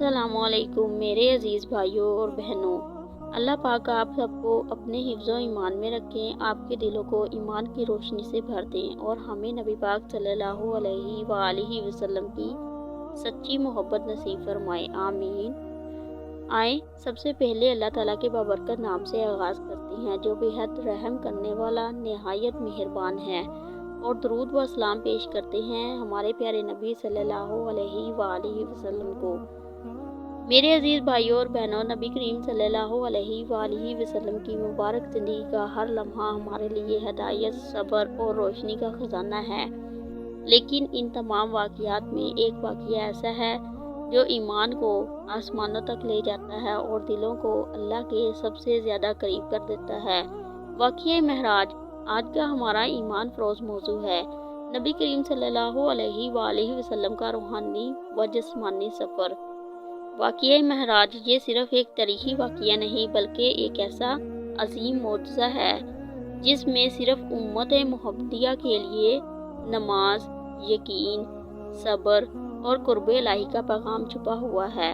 السلام علیکم میرے عزیز بھائیوں اور بہنوں۔ اللہ پاک آپ سب کو اپنے حفظ و ایمان میں رکھیں، آپ کے دلوں کو ایمان کی روشنی سے بھر دیں اور ہمیں نبی پاک صلی اللہ علیہ وآلہ وسلم کی سچی محبت نصیب فرمائے، آمین۔ آئیں، سب سے پہلے اللہ تعالیٰ کے بابرکت نام سے آغاز کرتے ہیں، جو بہت رحم کرنے والا نہایت مہربان ہے اور درود و اسلام پیش کرتے ہیں ہمارے پیارے نبی صلی اللہ علیہ وآلہ وسلم کو۔ میرے عزیز بھائیوں اور بہنوں، نبی کریم صلی اللہ علیہ وآلہ وسلم کی مبارک زندگی کا ہر لمحہ ہمارے لیے ہدایت، صبر اور روشنی کا خزانہ ہے۔ لیکن ان تمام واقعات میں ایک واقعہ ایسا ہے جو ایمان کو آسمانوں تک لے جاتا ہے اور دلوں کو اللہ کے سب سے زیادہ قریب کر دیتا ہے۔ واقعہ مہراج آج کا ہمارا ایمان فروز موضوع ہے۔ نبی کریم صلی اللہ علیہ وآلہ وسلم کا روحانی و جسمانی سفر۔ واقعہ مہراج یہ صرف ایک تاریخی واقعہ نہیں بلکہ ایک ایسا عظیم معجزہ ہے، جس میں صرف امت محمدیہ کے لیے نماز، یقین، صبر اور قرب الہی کا پیغام چھپا ہوا ہے۔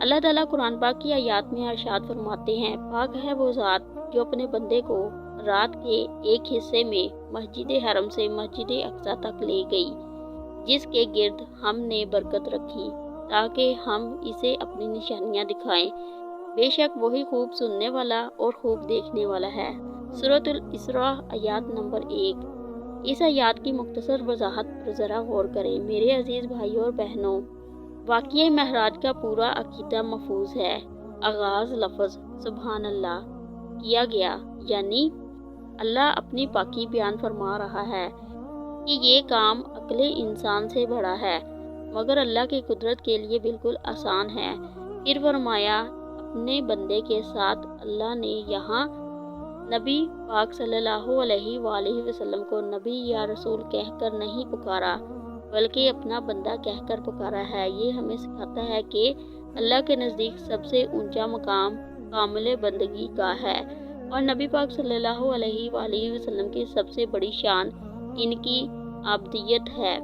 اللہ تعالیٰ قرآن پاک کی آیات میں ارشاد فرماتے ہیں، پاک ہے وہ ذات جو اپنے بندے کو رات کے ایک حصے میں مسجد حرم سے مسجد اقصا تک لے گئی، جس کے گرد ہم نے برکت رکھی۔ تاکہ ہم اسے اپنی نشانیاں دکھائیں۔ بے شک وہی خوب سننے والا اور خوب دیکھنے والا ہے۔ صورت الاسراء آیات نمبر ایک۔ اس آیات کی مختصر وضاحت پر ذرا غور کریں۔ میرے عزیز بھائیوں اور بہنوں واقعی مہراج کا پورا عقیدہ محفوظ ہے۔ آغاز لفظ سبحان اللہ کیا گیا یعنی اللہ اپنی پاکی بیان فرما رہا ہے کہ یہ کام عقل انسان سے بڑا ہے۔ مگر اللہ کی قدرت کے لیے بالکل آسان ہے۔ پھر فرمایا، اپنے بندے کے ساتھ اللہ نے یہاں نبی پاک صلی اللہ علیہ وآلہ وسلم کو نبی یا رسول کہہ کر نہیں پکارا، بلکہ اپنا بندہ کہہ کر پکارا ہے۔ یہ ہمیں سکھاتا ہے کہ اللہ کے نزدیک سب سے اونچا مقام کامل بندگی کا ہے۔ اور نبی پاک صلی اللہ علیہ وآلہ وسلم کی سب سے بڑی شان ان کی عبدیت ہے۔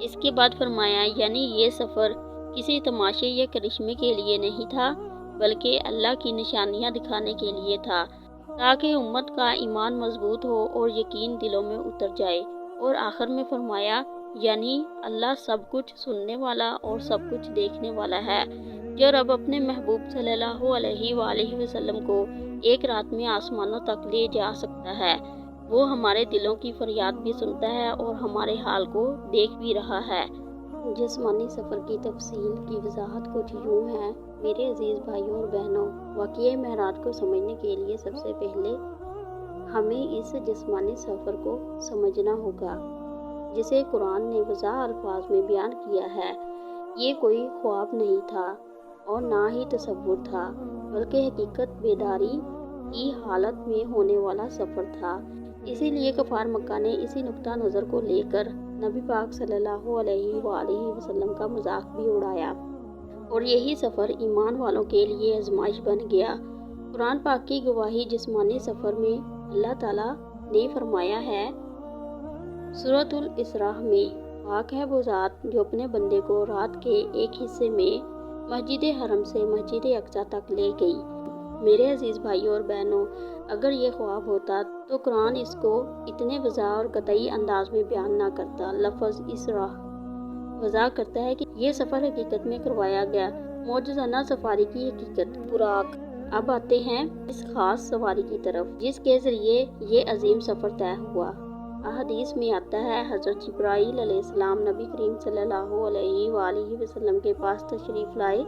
اس کے بعد فرمایا یعنی یہ سفر کسی تماشے یا کرشمے کے لیے نہیں تھا، بلکہ اللہ کی نشانیاں دکھانے کے لیے تھا، تاکہ امت کا ایمان مضبوط ہو اور یقین دلوں میں اتر جائے۔ اور آخر میں فرمایا یعنی اللہ سب کچھ سننے والا اور سب کچھ دیکھنے والا ہے۔ جو رب اپنے محبوب صلی اللہ علیہ وآلہ وسلم کو ایک رات میں آسمانوں تک لے جا سکتا ہے۔ وہ ہمارے دلوں کی فریاد بھی سنتا ہے اور ہمارے حال کو دیکھ بھی رہا ہے۔ جسمانی سفر کی تفصیل کی وضاحت کچھ یوں ہے۔ میرے عزیز بھائیوں اور بہنوں، واقعہ معراج کو سمجھنے کے لیے سب سے پہلے ہمیں اس جسمانی سفر کو سمجھنا ہوگا، جسے قرآن نے وضاح الفاظ میں بیان کیا ہے۔ یہ کوئی خواب نہیں تھا اور نہ ہی تصور تھا، بلکہ حقیقت بیداری کی حالت میں ہونے والا سفر تھا۔ اسی لیے کفار مکہ نے اسی نقطہ نظر کو لے کر نبی پاک صلی اللہ علیہ وآلہ وسلم کا مذاق بھی اڑایا۔ اور یہی سفر ایمان والوں کے لیے آزمائش بن گیا۔ قرآن پاک کی گواہی جسمانی سفر میں اللہ تعالیٰ نے فرمایا ہے۔ صورت الاسراء میں پاک ہے وہ ذات جو اپنے بندے کو رات کے ایک حصے میں مسجد حرم سے مسجد اقصا تک لے گئی۔ میرے عزیز بھائیوں اور بہنوں، اگر یہ خواب ہوتا تو قرآن اس کو اتنے وضاح اور قطعی انداز میں بیان نہ کرتا۔ لفظ اس راہ وضاح کرتا ہے کہ یہ سفر حقیقت میں کروایا گیا۔ موجزانہ سفاری کی حقیقت۔ براق۔ اب آتے ہیں اس خاص سواری کی طرف، جس کے ذریعے یہ عظیم سفر طے ہوا۔ احادیث میں آتا ہے، حضرت جبرائیل علیہ السلام نبی کریم صلی اللہ علیہ وآلہ وسلم کے پاس تشریف لائے۔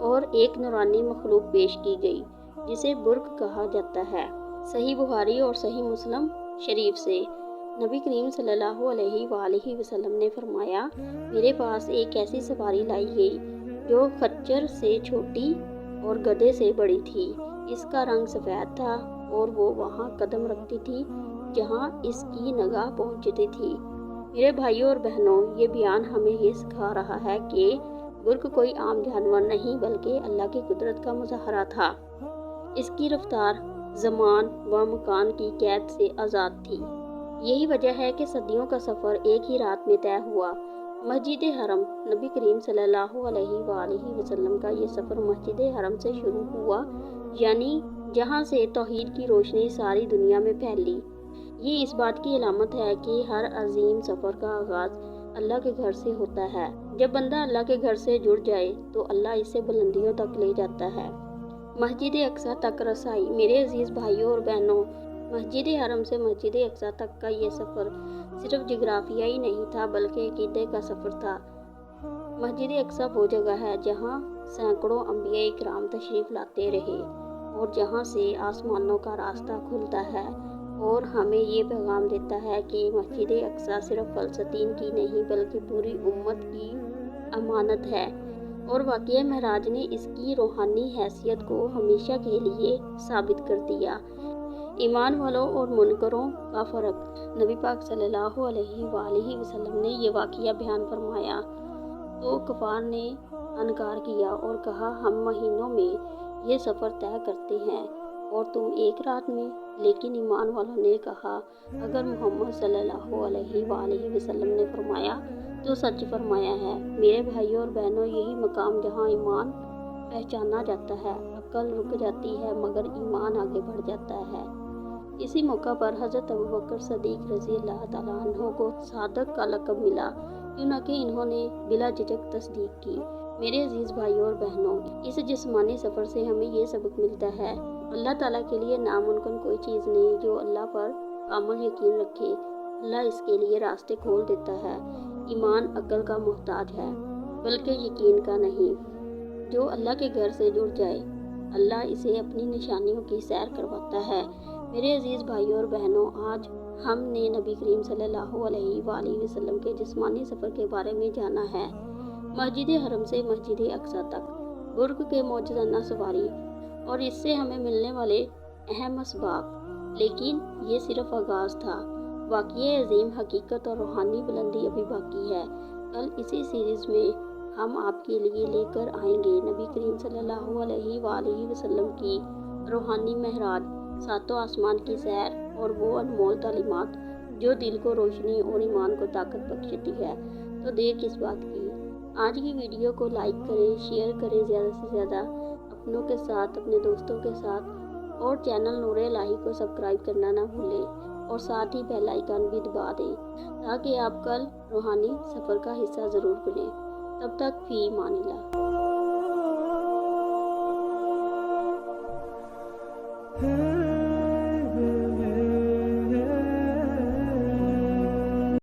اور ایک نورانی مخلوق پیش کی گئی، جسے برق کہا جاتا ہے۔ صحیح بخاری اور صحیح مسلم شریف سے نبی کریم صلی اللہ علیہ وآلہ وسلم نے فرمایا، میرے پاس ایک ایسی سواری لائی گئی جو خچر سے چھوٹی اور گدے سے بڑی تھی۔ اس کا رنگ سفید تھا اور وہ وہاں قدم رکھتی تھی جہاں اس کی نگاہ پہنچتی تھی۔ میرے بھائیوں اور بہنوں، یہ بیان ہمیں یہ سکھا رہا ہے کہ برق کوئی عام جانور نہیں، بلکہ اللہ کی قدرت کا مظاہرہ تھا۔ اس کی رفتار زمان و مکان کی قید سے آزاد تھی۔ یہی وجہ ہے کہ صدیوں کا سفر ایک ہی رات میں طے ہوا۔ مسجد حرم نبی کریم صلی اللہ علیہ وآلہ وسلم کا یہ سفر مسجد حرم سے شروع ہوا یعنی جہاں سے توحید کی روشنی ساری دنیا میں پھیلی۔ یہ اس بات کی علامت ہے کہ ہر عظیم سفر کا آغاز اللہ کے گھر سے ہوتا ہے۔ جب بندہ اللہ کے گھر سے جڑ جائے تو اللہ اسے بلندیوں تک لے جاتا ہے۔ مسجد اقسا تک رسائی۔ میرے عزیز بھائیوں اور بہنوں، مسجد حرم سے مسجد اقسا تک کا یہ سفر صرف جغرافیائی نہیں تھا، بلکہ عقیدے کا سفر تھا۔ مسجد اقسا وہ جگہ ہے جہاں سینکڑوں انبیاء اکرام تشریف لاتے رہے اور جہاں سے آسمانوں کا راستہ کھلتا ہے۔ اور ہمیں یہ پیغام دیتا ہے کہ مسجد اقسا صرف فلسطین کی نہیں بلکہ پوری امت کی امانت ہے۔ اور واقعہ مہراج نے اس کی روحانی حیثیت کو ہمیشہ کے لیے ثابت کر دیا۔ ایمان والوں اور منکروں کا فرق۔ نبی پاک صلی اللہ علیہ وآلہ وسلم نے یہ واقعہ بیان فرمایا۔ تو کفار نے انکار کیا اور کہا، ہم مہینوں میں یہ سفر طے کرتے ہیں۔ اور تم ایک رات میں لیکن ایمان والوں نے کہا، اگر محمد صلی اللہ علیہ وآلہ وسلم نے فرمایا تو سچ فرمایا ہے۔ میرے بھائیوں اور بہنوں، یہی مقام جہاں ایمان پہچانا جاتا ہے، عقل رک جاتی ہے، مگر ایمان آگے بڑھ جاتا ہے۔ اسی موقع پر حضرت ابوبکر صدیق رضی اللہ تعالیٰ عنہ کو صادق کا لقب ملا، کیونکہ انہوں نے بلا جھجک تصدیق کی۔ میرے عزیز بھائیوں اور بہنوں، اس جسمانی سفر سے ہمیں یہ سبق ملتا ہے اللہ تعالیٰ کے لیے ناممکن کوئی چیز نہیں جو اللہ پر کامل یقین رکھے۔ اللہ اس کے لیے راستے کھول دیتا ہے۔ ایمان عقل کا محتاج ہے، بلکہ یقین کا نہیں۔ جو اللہ کے گھر سے جڑ جائے، اللہ اسے اپنی نشانیوں کی سیر کرواتا ہے۔ میرے عزیز بھائیوں اور بہنوں، آج ہم نے نبی کریم صلی اللہ علیہ وآلہ وسلم کے جسمانی سفر کے بارے میں جانا ہے۔ مسجد حرم سے مسجد اقسا تک، برگ کے موجودہ سواری اور اس سے ہمیں ملنے والے اہم اسباق لیکن یہ صرف آغاز تھا۔ واقعی عظیم حقیقت اور روحانی بلندی ابھی باقی ہے۔ کل اسی سیریز میں ہم آپ کے لیے لے کر آئیں گے نبی کریم صلی اللہ علیہ وآلہ وسلم کی روحانی مہراج ساتوں آسمان کی سیر اور وہ انمول تعلیمات جو دل کو روشنی اور ایمان کو طاقت بخشتی ہے۔ تو دیر کس بات کی۔ آج کی ویڈیو کو لائک کریں، شیئر کریں زیادہ سے زیادہ۔ اپنوں کے ساتھ، اپنے دوستوں کے ساتھ اور چینل نور الہی کو سبسکرائب کرنا نہ بھولیں اور ساتھ ہی بیل آئیکن بھی دبا دیں تاکہ آپ کل روحانی سفر کا حصہ ضرور بنیں۔ تب تک فی مان اللہ۔